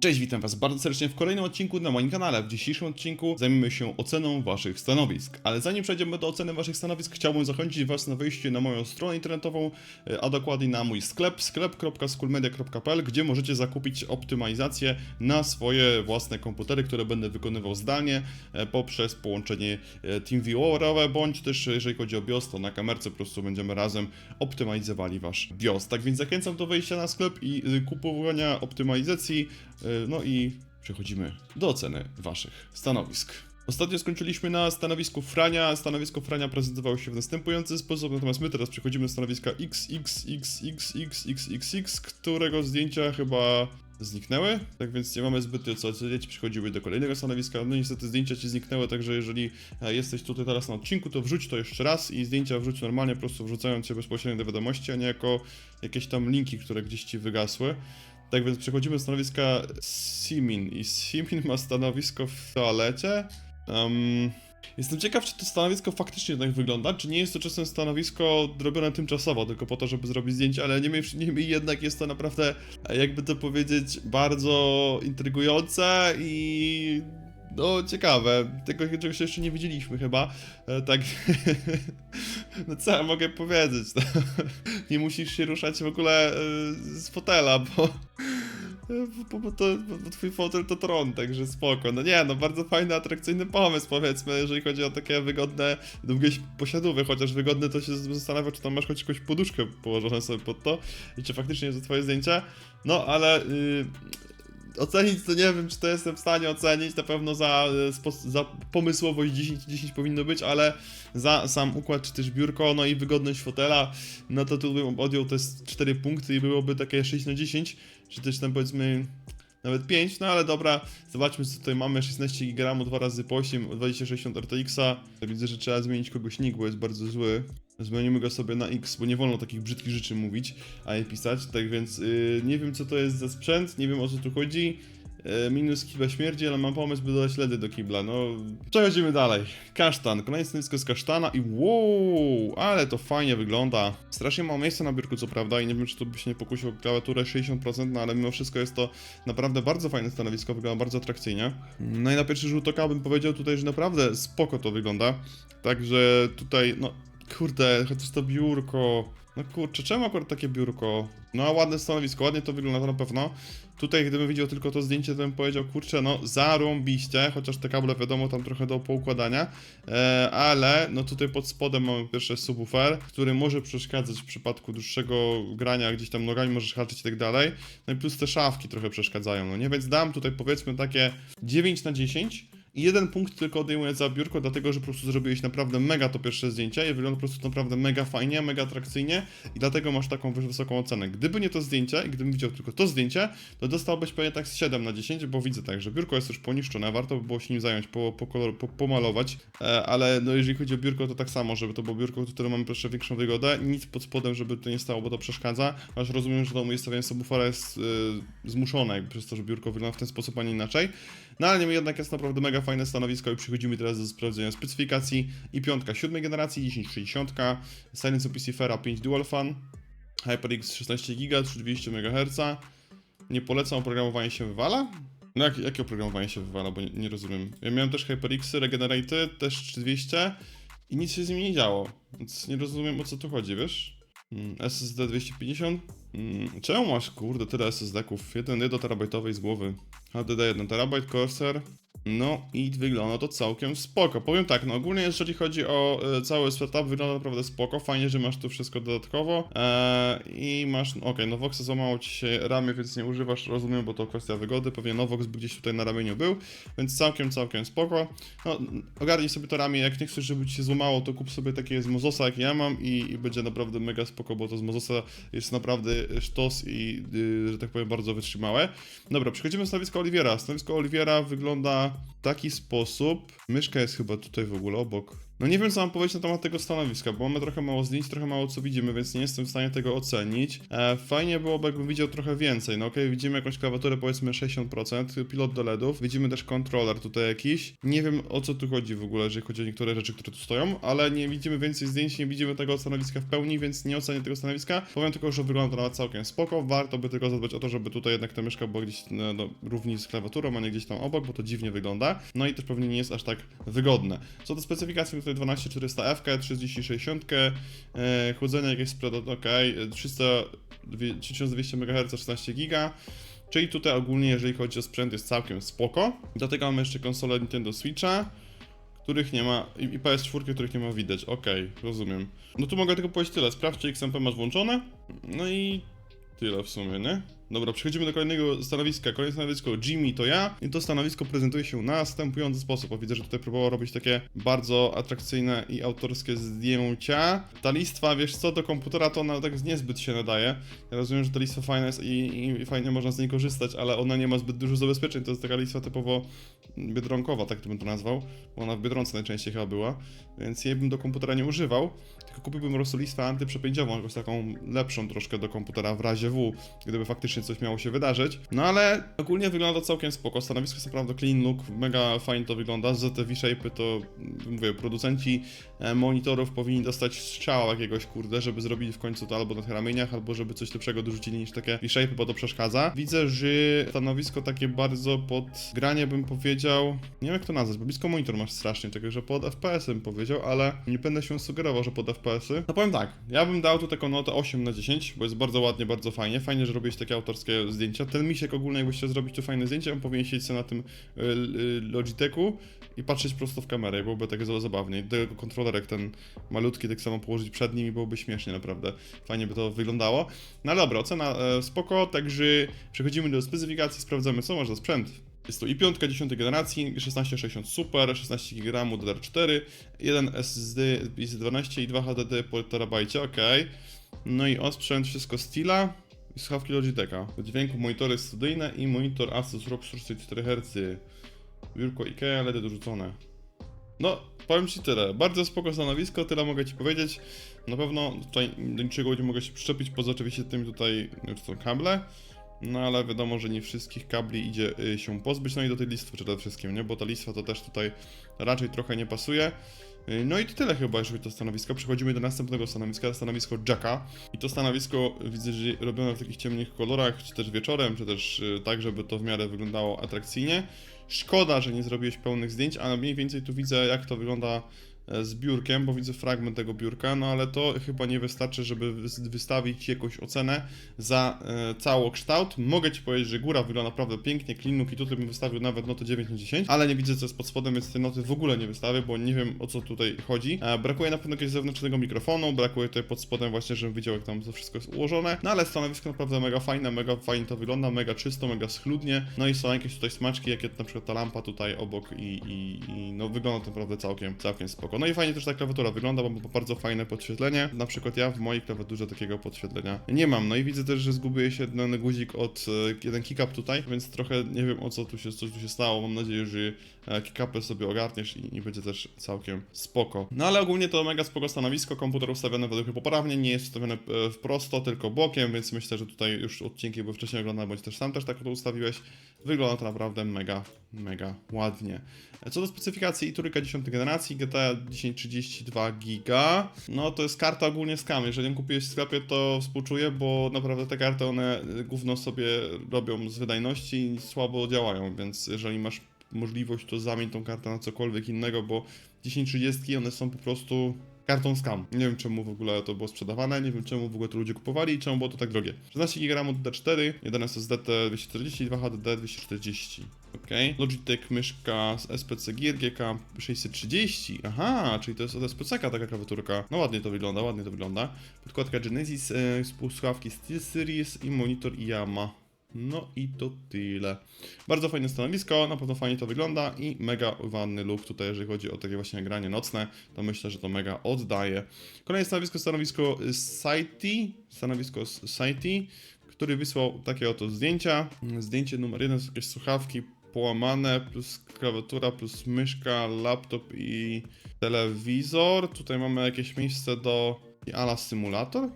Cześć, witam Was bardzo serdecznie w kolejnym odcinku na moim kanale. W dzisiejszym odcinku zajmiemy się oceną Waszych stanowisk. Ale zanim przejdziemy do oceny Waszych stanowisk, chciałbym zachęcić Was na wejście na moją stronę internetową, e, a dokładnie na mój sklep, sklep.schoolmedia.pl, gdzie możecie zakupić optymalizację na swoje własne komputery, które będę wykonywał zdalnie e, poprzez połączenie e, TeamViewerowe, bądź też jeżeli chodzi o BIOS, to na kamerce po prostu będziemy razem optymalizowali Wasz BIOS. Tak więc zachęcam do wejścia na sklep i kupowania optymalizacji, no i przechodzimy do oceny Waszych stanowisk. Ostatnio skończyliśmy na stanowisku Frania. Stanowisko Frania prezentowało się w następujący sposób, natomiast my teraz przechodzimy do stanowiska XXXXXXX, którego zdjęcia chyba zniknęły, tak więc nie mamy zbytnio co oceniać, przechodzimy do kolejnego stanowiska. No niestety zdjęcia ci zniknęły, także jeżeli e, jesteś tutaj teraz na odcinku, to wrzuć to jeszcze raz i zdjęcia wrzuć normalnie, po prostu wrzucając je bezpośrednio do wiadomości, a nie jako jakieś tam linki, które gdzieś ci wygasły. Tak więc przechodzimy do stanowiska Simin i Simin ma stanowisko w toalecie. Um, jestem ciekaw, czy to stanowisko faktycznie tak wygląda, czy nie jest to czasem stanowisko robione tymczasowo, tylko po to, żeby zrobić zdjęcie, ale niemniej, niemniej jednak jest to naprawdę, jakby to powiedzieć, bardzo intrygujące i no ciekawe. Tego czegoś jeszcze nie widzieliśmy chyba. E, Tak. No co ja mogę powiedzieć? No. Nie musisz się ruszać w ogóle e, z fotela, bo. Bo, bo, to, bo twój fotel to tron, także spoko. No nie, no bardzo fajny, atrakcyjny pomysł, powiedzmy, jeżeli chodzi o takie wygodne, długie posiadówy, chociaż wygodne to się zastanawiam, czy tam masz choć jakąś poduszkę położoną sobie pod to i czy faktycznie jest to twoje zdjęcie. No, ale y, ocenić to nie wiem, czy to jestem w stanie ocenić, na pewno za, e, za pomysłowość 10, 10 powinno być, ale za sam układ, czy też biurko, no i wygodność fotela, no to tu bym odjął te 4 punkty i byłoby takie 6 na 10, czy też tam powiedzmy nawet 5, no ale dobra, zobaczmy co tutaj mamy, 16 GB, 2 razy po 8, 2060 RTX-a, widzę, że trzeba zmienić kogoś nick, bo jest bardzo zły. Zmienimy go sobie na X, bo nie wolno takich brzydkich rzeczy mówić, a nie pisać, tak więc yy, nie wiem co to jest za sprzęt, nie wiem o co tu chodzi. Yy, minus kibla śmierdzi, ale mam pomysł, by dodać LEDy do kibla, no... Przechodzimy dalej. Kasztan, kolejne stanowisko z kasztana i wow, ale to fajnie wygląda. Strasznie mało miejsca na biurku, co prawda, i nie wiem, czy to by się nie pokusił o klawiaturę 60%, no ale mimo wszystko jest to naprawdę bardzo fajne stanowisko, wygląda bardzo atrakcyjnie. No i na pierwszy rzut oka bym powiedział tutaj, że naprawdę spoko to wygląda. Także tutaj, no Kurde, chociaż to biurko. No kurczę, czemu akurat takie biurko? No ładne stanowisko, ładnie to wygląda na pewno. Tutaj gdybym widział tylko to zdjęcie, to bym powiedział, kurczę, no zarąbiście, chociaż te kable wiadomo tam trochę do poukładania, e, ale no tutaj pod spodem mamy pierwszy subwoofer, który może przeszkadzać w przypadku dłuższego grania, gdzieś tam nogami możesz haczyć i tak dalej. No i plus te szafki trochę przeszkadzają, no nie? Więc dam tutaj powiedzmy takie 9 na 10. I jeden punkt tylko odejmuję za biurko, dlatego że po prostu zrobiłeś naprawdę mega to pierwsze zdjęcie i wygląda po prostu naprawdę mega fajnie, mega atrakcyjnie i dlatego masz taką wys- wysoką ocenę. Gdyby nie to zdjęcie i gdybym widział tylko to zdjęcie, to dostałbyś pewnie tak z 7 na 10, bo widzę tak, że biurko jest już poniszczone, warto by było się nim zająć, po, po, kolor, po, pomalować, e, ale no jeżeli chodzi o biurko, to tak samo, żeby to było biurko, które mamy proszę większą wygodę, nic pod spodem, żeby to nie stało, bo to przeszkadza, aż rozumiem, że to moje stawianie subwoofera jest e, zmuszone przez to, że biurko wygląda w ten sposób, a nie inaczej. No ale niemniej jednak jest naprawdę mega fajne stanowisko i przechodzimy teraz do sprawdzenia specyfikacji i piątka siódmej generacji, 1060, Silence PC Fera 5 Dual Fan, HyperX 16 GB, 3200 MHz. Nie polecam, oprogramowanie się wywala? No jak, jakie oprogramowanie się wywala, bo nie, nie rozumiem. Ja miałem też HyperXy, Regenerate, też 3200 i nic się z nimi nie działo, więc nie rozumiem o co tu chodzi, wiesz? Mm, SSD 250? Mm, Czemu masz, kurde, tyle SSD-ków? 1 1 terabajtowej z głowy. HDD 1 terabajt, Corsair. No i wygląda to całkiem spoko. Powiem tak, no ogólnie jeżeli chodzi o e, cały setup, wygląda naprawdę spoko. Fajnie, że masz tu wszystko dodatkowo. E, I masz, no, okej, no Voxa złamało ci się ramię, więc nie używasz, rozumiem, bo to kwestia wygody. Pewnie Novox by gdzieś tutaj na ramieniu był, więc całkiem, całkiem spoko. No, ogarnij sobie to ramię, jak nie chcesz, żeby ci się złamało, to kup sobie takie z Mozosa, jak ja mam i, i będzie naprawdę mega spoko, bo to z Mozosa jest naprawdę sztos i, y, że tak powiem, bardzo wytrzymałe. Dobra, przechodzimy do stanowiska Oliwiera. Stanowisko Oliwiera wygląda taki sposób. Myszka jest chyba tutaj w ogóle obok. No nie wiem, co mam powiedzieć na temat tego stanowiska, bo mamy trochę mało zdjęć, trochę mało co widzimy, więc nie jestem w stanie tego ocenić. E, fajnie byłoby, jakbym widział trochę więcej. No okej, widzimy jakąś klawiaturę, powiedzmy 60%, pilot do LEDów, widzimy też kontroler tutaj jakiś. Nie wiem, o co tu chodzi w ogóle, jeżeli chodzi o niektóre rzeczy, które tu stoją, ale nie widzimy więcej zdjęć, nie widzimy tego stanowiska w pełni, więc nie ocenię tego stanowiska. Powiem tylko, że wygląda to całkiem spoko. Warto by tylko zadbać o to, żeby tutaj jednak ta myszka była gdzieś no, no, równi z klawiaturą, a nie gdzieś tam obok, bo to dziwnie wygląda. No i też pewnie nie jest aż tak wygodne. Co do specyfikacji, tutaj 12400F, 3060, e, chłodzenie jakieś sprzed, ok, 300, 1200 MHz, 16 GB. Czyli tutaj ogólnie, jeżeli chodzi o sprzęt, jest całkiem spoko. Do tego mamy jeszcze konsolę Nintendo Switcha, których nie ma, i i PS4, których nie ma widać. Okej, rozumiem. No tu mogę tylko powiedzieć tyle. Sprawdźcie, XMP masz włączone. No i tyle w sumie, nie? Dobra, przechodzimy do kolejnego stanowiska. Kolejne stanowisko Jimmy to ja. I to stanowisko prezentuje się następujący sposób. O, widzę, że tutaj próbował robić takie bardzo atrakcyjne i autorskie zdjęcia. Ta listwa, wiesz co, do komputera to ona tak niezbyt się nadaje. Ja rozumiem, że ta listwa fajna jest i, i, i fajnie można z niej korzystać, ale ona nie ma zbyt dużo zabezpieczeń. To jest taka listwa typowo biedronkowa, tak bym to nazwał. Bo ona w Biedronce najczęściej chyba była. Więc jej bym do komputera nie używał. Tylko kupiłbym po prostu listwę antyprzepięciową, jakąś taką lepszą troszkę do komputera w razie W, gdyby faktycznie coś miało się wydarzyć. No ale ogólnie wygląda całkiem spoko. Stanowisko jest naprawdę clean look, mega fajnie to wygląda. Z te V-shape'y to, mówię, producenci e, monitorów powinni dostać strzała jakiegoś, kurde, żeby zrobili w końcu to albo na tych ramieniach, albo żeby coś lepszego dorzucili niż takie V-shape'y, bo to przeszkadza. Widzę, że stanowisko takie bardzo pod granie bym powiedział, nie wiem jak to nazwać, bo blisko monitor masz strasznie, tego, że pod FPS bym powiedział, ale nie będę się sugerował, że pod FPS-y. No powiem tak, ja bym dał tu taką notę 8 na 10, bo jest bardzo ładnie, bardzo fajnie. Fajnie, że robiłeś takie autorskie zdjęcia. Ten misiek ogólnie, jakbyś chciał zrobić tu fajne zdjęcie, on powinien siedzieć na tym y, y, Logitechu i patrzeć prosto w kamerę, byłoby takie za- zabawnie. Tego kontrolerek ten malutki tak samo położyć przed nim i byłoby śmiesznie naprawdę. Fajnie by to wyglądało. No dobra, ocena e, spoko, także przechodzimy do specyfikacji, sprawdzamy co masz za sprzęt. Jest to i piątka 10 generacji, 1660 Super, 16 GB DDR4, 1 SSD 12 i 2 HDD po terabajcie, ok. No i osprzęt, wszystko Stila i słuchawki Logitecha. Do dźwięku monitory studyjne i monitor Asus ROG 44 Hz. Biurko IKEA, LEDy dorzucone. No, powiem Ci tyle. Bardzo spoko stanowisko, tyle mogę Ci powiedzieć. Na pewno tutaj do niczego nie mogę się przyczepić, poza oczywiście tym tutaj, czy są kable. No ale wiadomo, że nie wszystkich kabli idzie y, się pozbyć, no i do tej listwy przede wszystkim, nie? Bo ta listwa to też tutaj raczej trochę nie pasuje. Y, No i to tyle chyba, jeżeli to stanowisko. Przechodzimy do następnego stanowiska, stanowisko Jacka. I to stanowisko widzę, że robione w takich ciemnych kolorach, czy też wieczorem, czy też y, tak, żeby to w miarę wyglądało atrakcyjnie. Szkoda, że nie zrobiłeś pełnych zdjęć, ale mniej więcej tu widzę, jak to wygląda z biurkiem, bo widzę fragment tego biurka, no ale to chyba nie wystarczy, żeby wys- wystawić jakąś ocenę za e, całokształt. Mogę Ci powiedzieć, że góra wygląda naprawdę pięknie, look i tutaj bym wystawił nawet notę 9 na 10, ale nie widzę co jest pod spodem, więc tej noty w ogóle nie wystawię, bo nie wiem o co tutaj chodzi. E, brakuje na pewno jakiegoś zewnętrznego mikrofonu, brakuje tutaj pod spodem właśnie, żebym widział jak tam to wszystko jest ułożone, no ale stanowisko naprawdę mega fajne, mega fajnie to wygląda, mega czysto, mega schludnie, no i są jakieś tutaj smaczki, jakie na przykład ta lampa tutaj obok i, i, i no wygląda to naprawdę całkiem, całkiem spoko. No i fajnie też ta klawiatura wygląda, bo ma bardzo fajne podświetlenie. Na przykład ja w mojej klawiaturze takiego podświetlenia nie mam. No i widzę też, że zgubiłem się jeden guzik od e, jeden kick-up tutaj, więc trochę nie wiem o co tu się, co tu się stało. Mam nadzieję, że kick-upy sobie ogarniesz i, i będzie też całkiem spoko. No ale ogólnie to mega spoko stanowisko, komputer ustawiony według poprawnie, nie jest ustawiony e, w prosto, tylko bokiem, więc myślę, że tutaj już odcinki były wcześniej oglądane, bądź też sam też tak to ustawiłeś. Wygląda to naprawdę mega, mega ładnie. Co do specyfikacji i trójka 10 generacji, GTA 1032 giga, no to jest karta ogólnie skam. Jeżeli ją kupiłeś w sklepie, to współczuję, bo naprawdę te karty one gówno sobie robią z wydajności i słabo działają, więc jeżeli masz możliwość, to zamień tą kartę na cokolwiek innego, bo 1030 one są po prostu kartą scam. Nie wiem czemu w ogóle to było sprzedawane, nie wiem czemu w ogóle to ludzie kupowali i czemu było to tak drogie. 16 GB DD4, 1 SSD 240 i 2 HDD 240. Ok. Logitech myszka z SPC Gear GK 630. Aha, czyli to jest od SPC taka klawiaturka. No ładnie to wygląda, ładnie to wygląda. Podkładka Genesis, e, słuchawki SteelSeries i monitor Yamaha. No i to tyle. Bardzo fajne stanowisko, na pewno fajnie to wygląda i mega ładny look tutaj, jeżeli chodzi o takie właśnie granie nocne, to myślę, że to mega oddaje. Kolejne stanowisko, stanowisko Saiti, stanowisko Saiti, który wysłał takie oto zdjęcia. Zdjęcie numer jeden, są jakieś słuchawki połamane, plus klawiatura, plus myszka, laptop i telewizor. Tutaj mamy jakieś miejsce do ala symulator.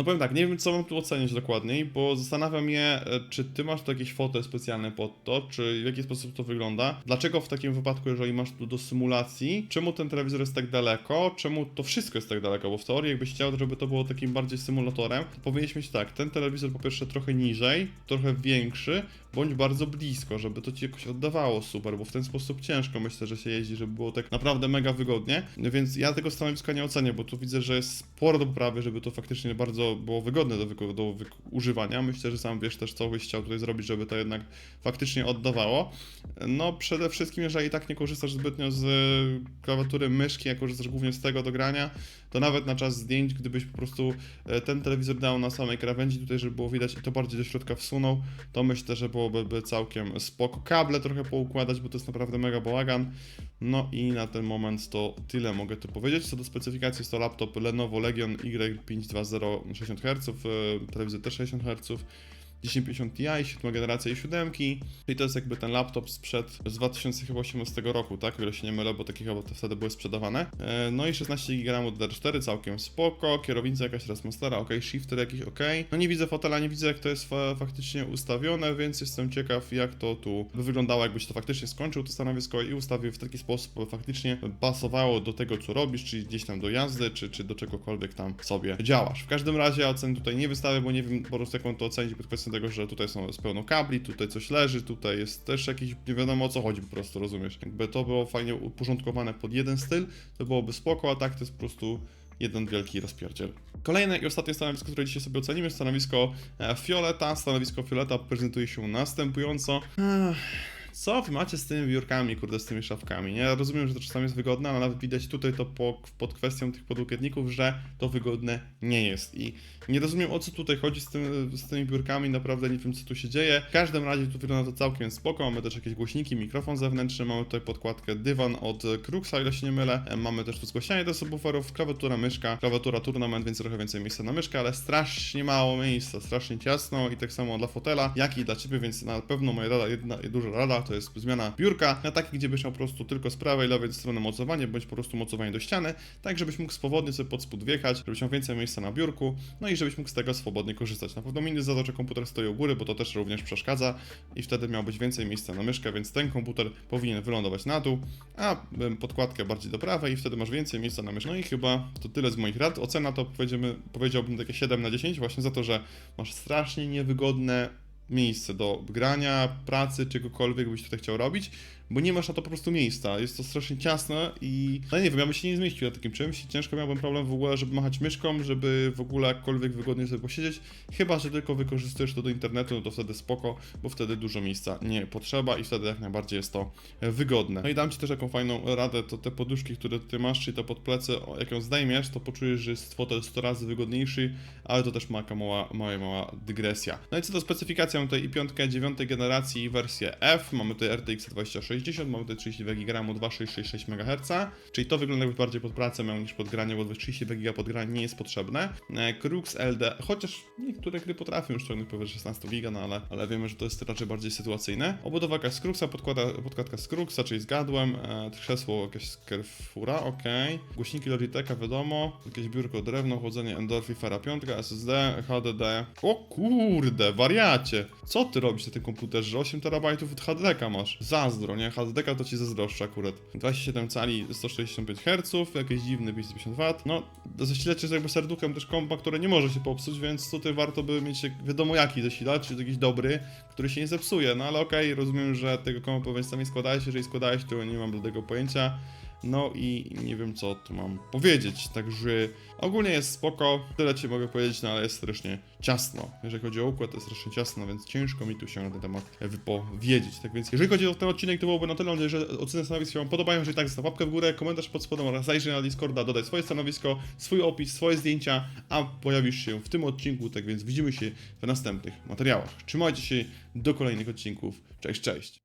No powiem tak, nie wiem co mam tu ocenić dokładniej, bo zastanawiam mnie, e, czy ty masz tu jakieś foty specjalne pod to, czy w jaki sposób to wygląda. Dlaczego w takim wypadku, jeżeli masz tu do symulacji, czemu ten telewizor jest tak daleko, czemu to wszystko jest tak daleko, bo w teorii jakbyś chciał, żeby to było takim bardziej symulatorem, to powinieneś mieć tak, ten telewizor po pierwsze trochę niżej, trochę większy, bądź bardzo blisko, żeby to ci jakoś oddawało super, bo w ten sposób ciężko myślę, że się jeździ, żeby było tak naprawdę mega wygodnie, więc ja tego stanowiska nie ocenię, bo tu widzę, że jest sporo do poprawy, żeby to faktycznie bardzo było wygodne do, do używania. Myślę, że sam wiesz też, co byś chciał tutaj zrobić, żeby to jednak faktycznie oddawało. No przede wszystkim, jeżeli tak nie korzystasz zbytnio z e, klawiatury myszki, a korzystasz głównie z tego do grania, to nawet na czas zdjęć, gdybyś po prostu e, ten telewizor dał na samej krawędzi tutaj, żeby było widać i to bardziej do środka wsunął, to myślę, że byłoby by całkiem spoko. Kable trochę poukładać, bo to jest naprawdę mega bałagan. No i na ten moment to tyle mogę tu powiedzieć. Co do specyfikacji, jest to laptop Lenovo Legion Y520 60 Hz, telewizor też 60 Hz. 1050 Ti, 7 generacja i 7, czyli to jest jakby ten laptop sprzed z 2018 roku, tak? O ile się nie mylę, bo takie chyba wtedy były sprzedawane. E, No i 16 GB DDR4, całkiem spoko, kierownica jakaś Rasmastera, ok, shifter jakiś ok. No nie widzę fotela, nie widzę jak to jest fa faktycznie ustawione, więc jestem ciekaw jak to tu by wyglądało, jakbyś to faktycznie skończył to stanowisko i ustawił w taki sposób, by faktycznie pasowało do tego co robisz, czyli gdzieś tam do jazdy, czy, czy do czegokolwiek tam sobie działasz. W każdym razie ocen tutaj nie wystawię, bo nie wiem po prostu jak mam to ocenić pod kwestią tego, że tutaj są jest pełno kabli, tutaj coś leży, tutaj jest też jakiś, nie wiadomo o co chodzi po prostu, rozumiesz? Jakby to było fajnie uporządkowane pod jeden styl, to byłoby spoko, a tak to jest po prostu jeden wielki rozpierdziel. Kolejne i ostatnie stanowisko, które dzisiaj sobie ocenimy, stanowisko e, Fioleta. Stanowisko Fioleta prezentuje się następująco. Ech, Co wy macie z tymi biurkami, kurde, z tymi szafkami? Nie? Ja rozumiem, że to czasami jest wygodne, ale nawet widać tutaj to po, pod kwestią tych podłokietników, że to wygodne nie jest. I nie rozumiem o co tutaj chodzi z, tym, z tymi biurkami, naprawdę nie wiem co tu się dzieje. W każdym razie tu wygląda to całkiem spoko, mamy też jakieś głośniki, mikrofon zewnętrzny, mamy tutaj podkładkę dywan od Cruxa, o ile się nie mylę. Mamy też tu zgłosianie do subwooferów, klawiatura, myszka, klawiatura Tournament, więc trochę więcej miejsca na myszkę, ale strasznie mało miejsca, strasznie ciasno i tak samo dla fotela, jak i dla Ciebie, więc na pewno moja rada, jedna duża rada, to jest zmiana biurka na taki, gdzie byś miał po prostu tylko z prawej, lewej strony mocowanie, bądź po prostu mocowanie do ściany, tak żebyś mógł swobodnie sobie pod spód wjechać, żebyś miał więcej miejsca na biurku, no i żebyś mógł z tego swobodnie korzystać. Na pewno minus za to, że komputer stoi u góry, bo to też również przeszkadza i wtedy miał być więcej miejsca na myszkę, więc ten komputer powinien wylądować na dół, a podkładkę bardziej do prawej i wtedy masz więcej miejsca na myszkę. No i chyba to tyle z moich rad. Ocena to powiedziałbym takie 7 na 10, właśnie za to, że masz strasznie niewygodne miejsce do grania, pracy, czegokolwiek byś tutaj chciał robić, bo nie masz na to po prostu miejsca. Jest to strasznie ciasne i no nie wiem, ja bym się nie zmieścił na takim czymś i ciężko miałbym problem w ogóle, żeby machać myszką, żeby w ogóle jakkolwiek wygodnie sobie posiedzieć. Chyba, że tylko wykorzystujesz to do internetu, no to wtedy spoko, bo wtedy dużo miejsca nie potrzeba i wtedy jak najbardziej jest to wygodne. No i dam Ci też jaką fajną radę, to te poduszki, które Ty masz, czyli to pod plecy, o, jak ją zdejmiesz, to poczujesz, że jest fotel 100 razy wygodniejszy, ale to też taka mała, mała, mała dygresja. No i co do specyfikacji, mamy tutaj i piątkę 9 generacji wersję F, mamy tutaj RTX 2060, mamy tutaj 32 GB 2666 MHz, czyli to wygląda jakby bardziej pod pracę miał niż pod granie, bo 32 GB pod granie nie jest potrzebne. E, Crux LD, chociaż niektóre gry potrafią już ciągnąć powyżej 16 GB, no ale, ale wiemy, że to jest raczej bardziej sytuacyjne. Obudowa z Cruxa, podkłada, podkładka z Cruxa, czyli zgadłem, e, krzesło jakieś z Carrefoura, ok. Głośniki Logitecha, wiadomo, jakieś biurko drewno, chłodzenie Endorphi, Fera 5, SSD, HDD. O kurde, wariacie! Co ty robisz na tym komputerze? 8 terabajtów od HDD masz. Zazdro, nie? HDD to ci zazdroszczę akurat. 27 cali, 165 Hz, jakieś dziwne 250 W. No, zasilacz jest jakby serduchem też kompa, które nie może się popsuć, więc tutaj warto by mieć wiadomo jaki zasilacz, czy jakiś dobry, który się nie zepsuje. No ale okej, rozumiem, że tego kompa więc sami składałeś, jeżeli składałeś, to nie mam bladego pojęcia. No i nie wiem co tu mam powiedzieć, także ogólnie jest spoko, tyle ci mogę powiedzieć, no ale jest strasznie ciasno. Jeżeli chodzi o układ, to jest strasznie ciasno, więc ciężko mi tu się na ten temat wypowiedzieć. Tak więc jeżeli chodzi o ten odcinek, to byłoby na tyle, że oceny stanowisk się wam podobają, jeżeli tak, zostaw łapkę w górę, komentarz pod spodem oraz zajrzyj na Discorda, dodaj swoje stanowisko, swój opis, swoje zdjęcia, a pojawisz się w tym odcinku, tak więc widzimy się w następnych materiałach. Trzymajcie się, do kolejnych odcinków, cześć, cześć!